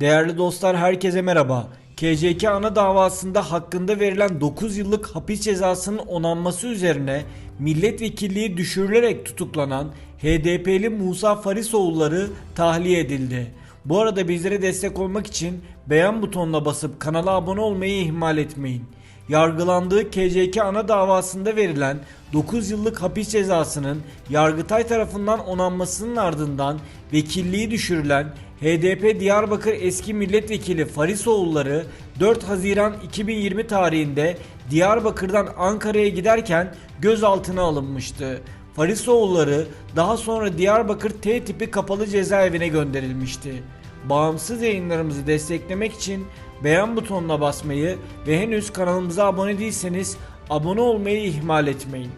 Değerli dostlar herkese merhaba. KCK ana davasında hakkında verilen 9 yıllık hapis cezasının onanması üzerine milletvekilliği düşürülerek tutuklanan HDP'li Musa Farisoğulları tahliye edildi. Bu arada bizlere destek olmak için beğen butonuna basıp kanala abone olmayı ihmal etmeyin. Yargılandığı KCK ana davasında verilen 9 yıllık hapis cezasının Yargıtay tarafından onanmasının ardından vekilliği düşürülen HDP Diyarbakır eski milletvekili Farisoğulları 4 Haziran 2020 tarihinde Diyarbakır'dan Ankara'ya giderken gözaltına alınmıştı. Farisoğulları daha sonra Diyarbakır T tipi kapalı cezaevine gönderilmişti. Bağımsız yayınlarımızı desteklemek için beğen butonuna basmayı ve henüz kanalımıza abone değilseniz abone olmayı ihmal etmeyin.